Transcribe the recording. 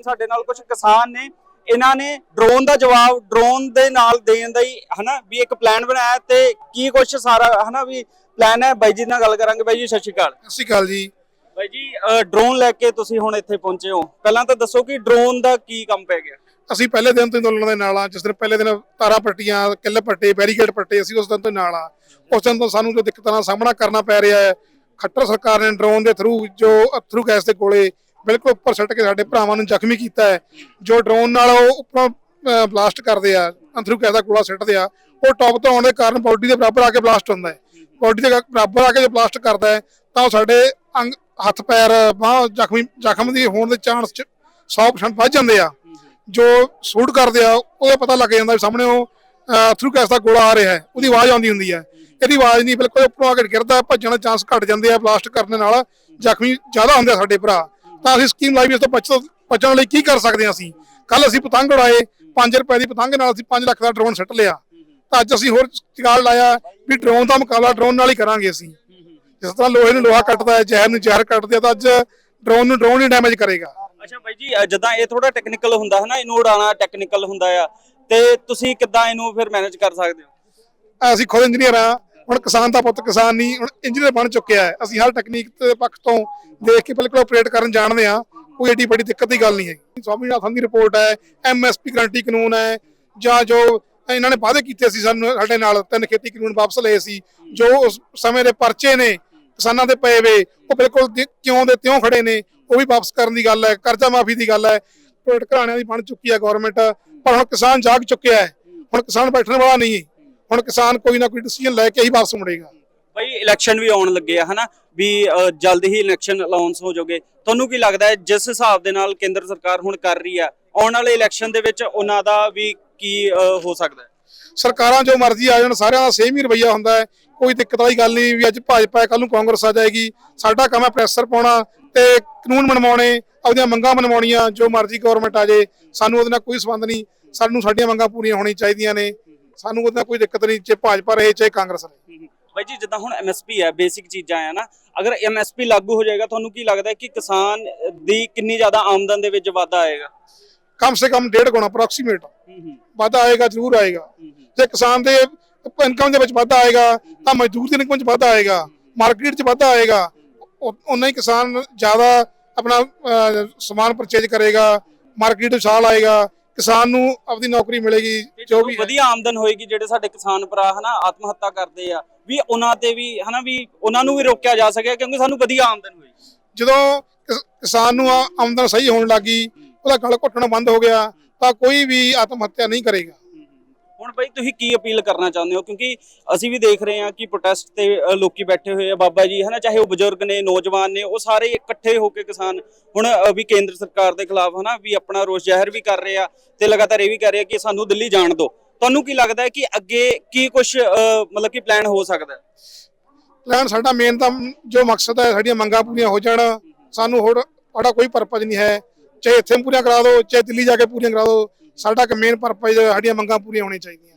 ਸਾਡੇ ਨਾਲ ਕੁਝ ਕਿਸਾਨ ਨੇ ਇਹਨਾਂ ਨੇ ਡਰੋਨ ਦਾ ਜਵਾਬ ਡਰੋਨ ਦੇ ਨਾਲ ਦੇਣ ਦਾ ਹੀ ਹਨਾ ਵੀ ਇੱਕ ਪਲਾਨ ਬਣਾਇਆ ਤੇ ਕੀ ਕੁਝ ਸਾਰਾ ਹਨਾ ਵੀ ਪਲਾਨ ਹੈ। ਬਾਈ ਜੀ ਨਾਲ ਗੱਲ ਕਰਾਂਗੇ। ਬਾਈ ਜੀ ਸਤਿ ਸ਼੍ਰੀ ਅਕਾਲ। ਸਤਿ ਸ਼੍ਰੀ ਅਕਾਲ ਜੀ। ਬਾਈ ਜੀ ਡਰੋਨ ਲੈ ਕੇ ਤੁਸੀਂ ਹੁਣ ਇੱਥੇ ਪਹੁੰਚੇ ਹੋ। ਪਹਿਲਾਂ ਤਾਂ ਦੱਸੋ ਕਿ ਡਰੋਨ ਦਾ ਕੀ ਕੰਮ ਪੈ ਗਿਆ? ਅਸੀਂ ਪਹਿਲੇ ਦਿਨ ਤੋਂ ਅੰਦੋਲਨ ਦੇ ਨਾਲ ਆ। ਜਿਸ ਦਿਨ ਪਹਿਲੇ ਦਿਨ ਤਾਰਾਂ ਪੱਟੀਆਂ ਕਿੱਲ ਪੱਟੇ ਬੈਰੀਕੇਡ ਪੱਟੇ ਅਸੀਂ ਉਸ ਦਿਨ ਤੋਂ ਨਾਲ ਆ। ਉਸ ਦਿਨ ਤੋਂ ਸਾਨੂੰ ਜੋ ਦਿੱਕਤਾਂ ਦਾ ਸਾਹਮਣਾ ਕਰਨਾ ਪੈ ਰਿਹਾ ਹੈ ਖੱਟਰ ਸਰਕਾਰ ਨੇ ਡਰੋਨ ਦੇ ਥਰੂ ਜੋ ਅਥਰੂ ਗੈਸ ਦੇ ਗੋਲੇ ਬਿਲਕੁਲ ਉੱਪਰ ਸੱਟ ਕੇ ਸਾਡੇ ਭਰਾਵਾਂ ਨੂੰ ਜ਼ਖਮੀ ਕੀਤਾ ਹੈ। ਜੋ ਡਰੋਨ ਨਾਲ ਉਹ ਉੱਪਰੋਂ ਬਲਾਸਟ ਕਰਦੇ ਆ ਅਥਰੂ ਗੈਸ ਦਾ ਗੋਲਾ ਸਿੱਟਦੇ ਆ, ਉਹ ਟੌਪ ਤੋਂ ਆਉਣ ਦੇ ਕਾਰਨ ਬਾਡੀ ਦੇ ਬਰਾਬਰ ਆ ਕੇ ਬਲਾਸਟ ਹੁੰਦਾ ਹੈ। ਬਾਡੀ ਦੇ ਬਰਾਬਰ ਆ ਕੇ ਜੇ ਬਲਾਸਟ ਕਰਦਾ ਹੈ, ਤਾਂ ਉਹ ਸਾਡੇ ਅੰਗ, ਹੱਥ, ਪੈਰ, ਬਾਹ ਜ਼ਖਮੀ, ਜ਼ਖਮ ਦੀ ਹੋਣ ਦੇ ਚਾਂਸ 100% ਵੱਧ ਜਾਂਦੇ ਆ। ਜੋ ਸ਼ੂਟ ਕਰਦੇ ਆ, ਉਹਦਾ ਪਤਾ ਲੱਗ ਜਾਂਦਾ ਵੀ ਸਾਹਮਣੇ ਉਹ ਥਰੂ ਗੈਸ ਦਾ ਗੋਲਾ ਆ ਰਿਹਾ ਹੈ, ਉਹਦੀ ਆਵਾਜ਼ ਆਉਂਦੀ ਹੁੰਦੀ ਹੈ। ਇਹਦੀ ਆਵਾਜ਼ ਨਹੀਂ, ਬਿਲਕੁਲ ਉੱਪਰੋਂ ਆ ਕੇ ਗਿਰਦਾ, ਭੱਜਣ ਦਾ ਚਾਂਸ ਘਟ ਜਾਂਦੇ ਆ ਬਲਾਸਟ ਕਰਨ ਨਾਲ ਜ਼ਖਮੀ ਜ਼ਿਆਦਾ ਹੁੰਦੇ ਆ ਸਾਡੇ ਭਰਾ। ਤਾਂ ਅਸੀਂ ਸਕੀਮ ਲਾਈ ਵੀ ਇਸ ਤੋਂ ਬਚ ਬਚਣ ਲਈ ਕੀ ਕਰ ਸਕਦੇ ਹਾਂ ਅਸੀਂ? ਕੱਲ ਅਸੀਂ ਪਤੰਗ ਉਡਾਏ 5 ਰੁਪਏ ਦੀ ਪਤੰਗ ਨਾਲ ਅਸੀਂ 5 ਲੱਖ ਦਾ ਡਰੋਨ ਸੱਟ ਲਿਆ। ਤਾਂ ਅੱਜ ਅਸੀਂ ਹੋਰ ਚਿਗਾਲ ਲਾਇਆ ਵੀ ਡਰੋਨ ਦਾ ਮੁਕਾਬਲਾ ਡਰੋਨ ਨਾਲ ਹੀ ਕਰਾਂਗੇ ਅਸੀਂ। ਜਿਸ ਤਰ੍ਹਾਂ ਲੋਹੇ ਨੂੰ ਲੋਹਾ ਕੱਟਦਾ ਹੈ ਜ਼ਹਿਰ ਨੂੰ ਜ਼ਹਿਰ ਕੱਟਦਾ ਤਾਂ ਅੱਜ ਡਰੋਨ ਨੂੰ ਡਰੋਨ ਹੀ ਡੈਮੇਜ ਕਰੇਗਾ। ਅੱਛਾ ਬਾਈ ਜੀ ਜਿੱਦਾਂ ਇਹ ਥੋੜਾ ਟੈਕਨੀਕਲ ਹੁੰਦਾ ਹੈ ਨਾ ਇਹਨੂੰ ਉਡਾਉਣਾ ਟੈਕਨੀਕਲ ਹੁੰਦਾ ਆ ਤੇ ਤੁਸੀਂ ਕਿੱਦਾਂ ਇਹਨੂੰ ਫਿਰ ਮੈਨੇਜ ਕਰ ਸਕਦੇ ਹੋ? ਅਸੀਂ ਖੁਦ ਇੰਜੀਨੀਅਰ ਆ ਹੁਣ ਕਿਸਾਨ ਦਾ ਪੁੱਤ ਕਿਸਾਨ ਨਹੀਂ, ਹੁਣ ਇੰਜੀਨੀਅਰ ਬਣ ਚੁੱਕਿਆ ਹੈ। ਅਸੀਂ ਹਰ ਟੈਕਨੀਕ ਦੇ ਪੱਖ ਤੋਂ ਦੇਖ ਕੇ ਬਿਲਕੁਲ ਆਪਰੇਟ ਕਰਨ ਜਾਣਦੇ ਆ ਕੋਈ ਏਡੀ ਵੱਡੀ ਦਿੱਕਤ ਦੀ ਗੱਲ ਨਹੀਂ ਹੈ ਸਵਾਮੀਨਾਥਨ ਦੀ ਰਿਪੋਰਟ ਹੈ ਐਮਐਸਪੀ ਗਰੰਟੀ ਕਾਨੂੰਨ ਹੈ, ਜਾਂ ਜੋ ਇਹਨਾਂ ਨੇ ਵਾਅਦੇ ਕੀਤੇ ਸੀ ਸਾਨੂੰ, ਸਾਡੇ ਨਾਲ ਤਿੰਨ ਖੇਤੀ ਕਾਨੂੰਨ ਵਾਪਸ ਲਏ ਸੀ, ਜੋ ਉਸ ਸਮੇਂ ਦੇ ਪਰਚੇ ਨੇ, ਕਿਸਾਨਾਂ ਦੇ ਪਏ ਵੇ, ਉਹ ਬਿਲਕੁਲ ਕਿਉਂ ਦੇ ਤਿਉਂ ਖੜੇ ਨੇ, ਉਹ ਵੀ ਵਾਪਸ ਕਰਨ ਦੀ ਗੱਲ ਹੈ, ਕਰਜ਼ਾ ਮਾਫੀ ਦੀ ਗੱਲ ਹੈ ਪ੍ਰੋਜੈਕਟ ਘਰਾਣਿਆਂ ਦੀ ਬਣ ਚੁੱਕੀ ਹੈ ਗਵਰਨਮੈਂਟ ਪਰ ਹੁਣ ਕਿਸਾਨ ਜਾਗ ਚੁੱਕਿਆ ਹੈ, ਹੁਣ ਕਿਸਾਨ ਬੈਠਣ ਵਾਲਾ ਨਹੀਂ ਹੈ। ਹੁਣ ਕਿਸਾਨ ਕੋਈ ਨਾ ਕੋਈ ਡਿਸੀਜਨ ਲੈ ਕੇ ਹੀ ਵਾਪਸ ਮੁੜੇਗਾ। ਬਈ ਇਲੈਕਸ਼ਨ ਵੀ ਆਉਣ ਲੱਗੇ ਆ ਹਨਾ? ਵੀ ਜਲਦ ਹੀ ਇਲੈਕਸ਼ਨ ਅਨਾਉਂਸ ਹੋ ਜਾਓਗੇ। ਤੁਹਾਨੂੰ ਕੀ ਲੱਗਦਾ ਹੈ ਜਿਸ ਹਿਸਾਬ ਦੇ ਨਾਲ ਕੇਂਦਰ ਸਰਕਾਰ ਹੁਣ ਕਰ ਰਹੀ ਆ ਆਉਣ ਵਾਲੇ ਇਲੈਕਸ਼ਨ ਦੇ ਵਿੱਚ ਉਹਨਾਂ ਦਾ ਵੀ ਕੀ ਹੋ ਸਕਦਾ ਹੈ? ਸਰਕਾਰਾਂ ਜੋ ਮਰਜ਼ੀ ਆ ਜਾਣ ਸਾਰਿਆਂ ਦਾ ਸੇਮ ਹੀ ਰਵਈਆ ਹੁੰਦਾ ਹੈ। ਕੋਈ ਦਿੱਕਤ ਵਾਲੀ ਗੱਲ ਨਹੀਂ ਵੀ ਅੱਜ ਭਾਜਪਾ ਹੈ ਕੱਲ ਨੂੰ ਕਾਂਗਰਸ ਆ ਜਾਏਗੀ। ਸਾਡਾ ਕੰਮ ਹੈ ਪ੍ਰੈਸ਼ਰ ਪਾਉਣਾ ਤੇ ਕਾਨੂੰਨ ਮਨਵਾਉਣੇ ਆਪਣੀਆਂ ਮੰਗਾਂ ਮਨਵਾਉਣੀਆਂ ਜੋ ਮਰਜ਼ੀ ਗਵਰਨਮੈਂਟ ਆ ਜੇ ਸਾਨੂੰ ਉਹਦੇ ਨਾਲ ਕੋਈ ਸੰਬੰਧ ਨਹੀਂ। ਸਾਨੂੰ ਸਾਡੀਆਂ ਮੰਗਾਂ ਪੂਰੀਆਂ ਹੋਣੀਆਂ ਚਾਹੀਦੀਆਂ ਨੇ। ਸਾਨੂੰ ਉਹਦੇ ਕੋਈ ਦਿੱਕਤ ਨਹੀਂ ਚਾਹੇ ਭਾਜਪਾ ਰਹੇ ਚਾਹੇ ਕਾਂਗਰਸ ਰਹੇ। ਬਾਈ ਜੀ ਜਿੱਦਾਂ ਹੁਣ ਐਮਐਸਪੀ ਹੈ ਬੇਸਿਕ ਚੀਜ਼ਾਂ ਆ ਨਾ ਅਗਰ ਐਮਐਸਪੀ ਲਾਗੂ ਹੋ ਜਾਏਗਾ ਤੁਹਾਨੂੰ ਕੀ ਲੱਗਦਾ ਹੈ ਕਿ ਕਿਸਾਨ ਦੀ ਕਿੰਨੀ ਜ਼ਿਆਦਾ ਆਮਦਨ ਦੇ ਵਿੱਚ ਵਾਧਾ ਆਏਗਾ? ਕਮ ਸੇ ਕਮ ਡੇਢ ਗੁਣਾ ਅਪਰੋਕਸੀਮੇਟ ਵਾਧਾ ਆਏਗਾ ਜ਼ਰੂਰ ਆਏਗਾ। ਜੇ ਕਿਸਾਨ ਦੇ ਇਨਕਮ ਦੇ ਵਿੱਚ ਵਾਧਾ ਆਏਗਾ ਤਾਂ ਮਜ਼ਦੂਰ ਦੀ ਇਨਕਮ 'ਚ ਵਾਧਾ ਆਏਗਾ ਮਾਰਕੀਟ 'ਚ ਵਾਧਾ ਆਏਗਾ। ਉਨਾ ਹੀ ਕਿਸਾਨ ਜ਼ਿਆਦਾ ਆਪਣਾ ਸਮਾਨ ਪਰਚੇਜ ਕਰੇਗਾ ਮਾਰਕੀਟ ਵਿਸ਼ਾਲ ਆਏਗਾ। ਕਿਸਾਨ ਨੂੰ ਆਪਣੀ ਨੌਕਰੀ ਮਿਲੇਗੀ ਜੋ ਵੀ। ਵਧੀਆ ਆਮਦਨ ਹੋਏਗੀ ਜਿਹੜੇ ਸਾਡੇ ਕਿਸਾਨ ਭਰਾ ਹਨਾ ਆਤਮ ਹੱਤਾ ਕਰਦੇ ਆ ਵੀ ਉਹਨਾਂ ਤੇ ਵੀ ਹਨਾ ਵੀ ਉਹਨਾਂ ਨੂੰ ਵੀ ਰੋਕਿਆ ਜਾ ਸਕਿਆ ਕਿਉਂਕਿ ਸਾਨੂੰ ਵਧੀਆ ਆਮਦਨ ਹੋਈ ਜਦੋਂ ਕਿਸ- ਕਿਸਾਨ ਨੂੰ ਆਮਦਨ ਸਹੀ ਹੋਣ ਲੱਗੀ ਉਹਦਾ ਗਲ ਘੁੱਟਣਾ ਬੰਦ ਹੋ ਗਿਆ ਤਾਂ ਕੋਈ ਵੀ ਆਤਮ ਹੱਤਿਆ ਨਹੀਂ ਕਰੇਗਾ ਹੁਣ ਬਈ ਤੁਸੀਂ ਕੀ ਅਪੀਲ ਕਰਨਾ ਚਾਹੁੰਦੇ ਹੋ? ਕਿਉਂਕਿ ਅਸੀਂ ਵੀ ਦੇਖ ਰਹੇ ਹਾਂ ਕਿ ਪ੍ਰੋਟੈਸਟ ਤੇ ਅ, ਲੋਕੀ ਬੈਠੇ ਹੋਏ ਆ। ਬਾਬਾ ਜੀ ਹਨਾ ਚਾਹੇ ਉਹ ਬਜ਼ੁਰਗ ਨੇ ਨੌਜਵਾਨ ਨੇ ਉਹ ਸਾਰੇ ਇਕੱਠੇ ਹੋ ਕੇ ਕਿਸਾਨ ਹੁਣ ਅ, ਵੀ ਕੇਂਦਰ ਸਰਕਾਰ ਦੇ ਖਿਲਾਫ ਹਨਾ ਵੀ ਆਪਣਾ ਰੋਸ ਜ਼ਾਹਿਰ ਵੀ ਕਰ ਰਹੇ ਆ ਤੇ ਲਗਾਤਾਰ ਇਹ ਵੀ ਕਰ ਰਹੇ ਆ ਕਿ ਸਾਨੂੰ ਦਿੱਲੀ ਜਾਣ ਦਿਓ। ਤੁਹਾਨੂੰ ਕੀ ਲੱਗਦਾ ਹੈ ਕਿ ਅੱਗੇ ਕੀ ਕੁਝ ਮਤਲਬ ਕਿ ਪਲਾਨ ਹੋ ਸਕਦਾ ਹੈ? ਪਲਾਨ ਸਾਡਾ ਮੇਨ ਤਾਂ ਜੋ ਮਕਸਦ ਹੈ ਸਾਡੀਆਂ ਮੰਗਾਂ ਪੂਰੀਆਂ ਹੋ ਜਾਣ। ਸਾਨੂੰ ਹੋਰ ਸਾਡਾ ਕੋਈ ਪਰਪਸ ਨਹੀਂ ਹੈ। ਚਾਹੇ ਇੱਥੇ ਪੂਰੀਆਂ ਕਰਾ ਦਿਓ, ਚਾਹੇ ਦਿੱਲੀ ਜਾ ਕੇ ਪੂਰੀਆਂ ਕਰਾ ਦਿਓ, ਸਾਡਾ ਕਿ ਮੇਨ ਪਰਪਸ ਸਾਡੀਆਂ ਮੰਗਾਂ ਪੂਰੀਆਂ ਹੋਣੀਆਂ ਚਾਹੀਦੀਆਂ